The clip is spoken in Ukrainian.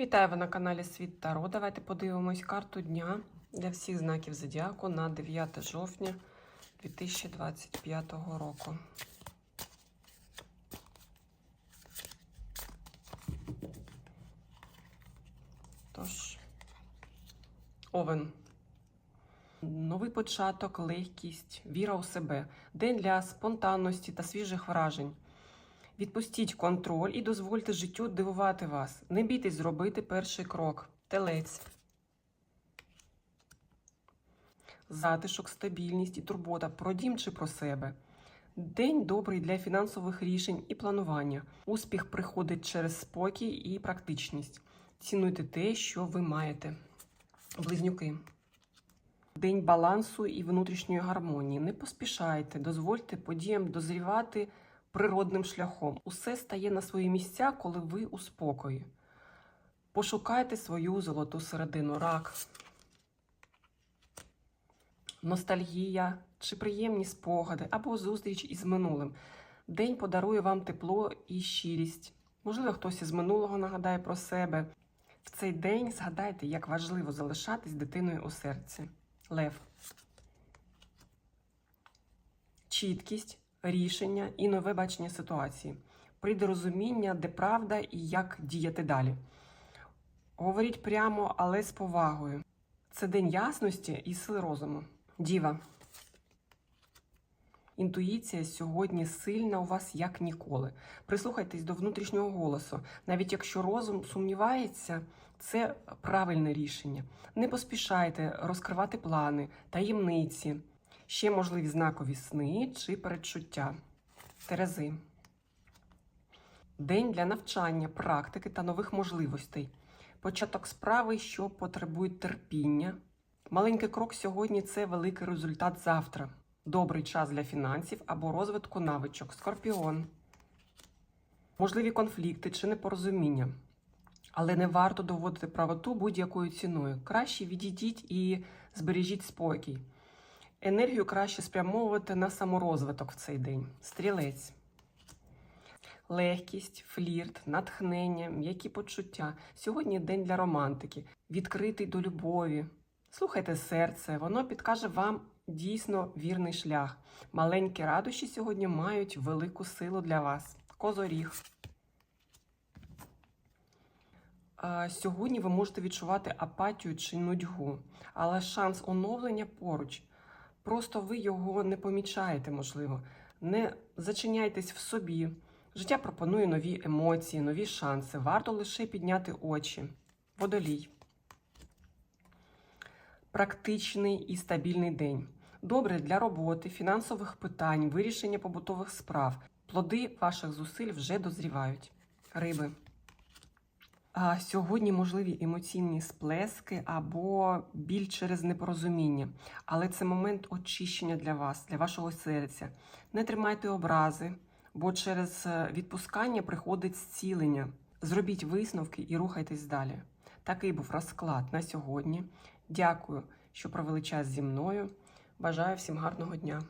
Вітаю ви на каналі Світ Таро. Давайте подивимось карту дня для всіх знаків зодіаку на 9 жовтня 2025 року. Тож, Овен. Новий початок, легкість, віра у себе, день для спонтанності та свіжих вражень. Відпустіть контроль і дозвольте життю дивувати вас. Не бійтесь зробити перший крок. Телець. Затишок, стабільність і турбота про дім чи про себе. День добрий для фінансових рішень і планування. Успіх приходить через спокій і практичність. Цінуйте те, що ви маєте. Близнюки. День балансу і внутрішньої гармонії. Не поспішайте, дозвольте подіям дозрівати природним шляхом. Усе стає на свої місця, коли ви у спокої. Пошукайте свою золоту середину рак. Ностальгія чи приємні спогади або зустріч із минулим. День подарує вам тепло і щирість. Можливо, хтось із минулого нагадає про себе. В цей день згадайте, як важливо залишатись дитиною у серці. Лев. Чіткість, рішення і нове бачення ситуації. Прийде розуміння, де правда і як діяти далі. Говоріть прямо, але з повагою. Це день ясності і сили розуму. Діва. Інтуїція сьогодні сильна у вас як ніколи. Прислухайтесь до внутрішнього голосу. Навіть якщо розум сумнівається, це правильне рішення. Не поспішайте розкривати плани, таємниці, ще можливі знакові сни чи передчуття. Терези. День для навчання, практики та нових можливостей. Початок справи, що потребують терпіння. Маленький крок сьогодні це великий результат завтра. Добрий час для фінансів або розвитку навичок. Скорпіон. Можливі конфлікти чи непорозуміння. Але не варто доводити правоту будь-якою ціною. Краще відійдіть і збережіть спокій. Енергію краще спрямовувати на саморозвиток в цей день. Стрілець. Легкість, флірт, натхнення, м'які почуття. Сьогодні день для романтики, відкритий до любові. Слухайте серце, воно підкаже вам дійсно вірний шлях. Маленькі радощі сьогодні мають велику силу для вас. Козоріг. Сьогодні ви можете відчувати апатію чи нудьгу, але шанс оновлення поруч. Просто ви його не помічаєте, можливо. Не зачиняйтесь в собі. Життя пропонує нові емоції, нові шанси. Варто лише підняти очі. Водолій. Практичний і стабільний день. Добре для роботи, фінансових питань, вирішення побутових справ. Плоди ваших зусиль вже дозрівають. Риби. Сьогодні можливі емоційні сплески або біль через непорозуміння. Але це момент очищення для вас, для вашого серця. Не тримайте образи, бо через е, відпускання приходить зцілення. Зробіть висновки і рухайтесь далі. Такий був розклад на сьогодні. Дякую, що провели час зі мною. Бажаю всім гарного дня.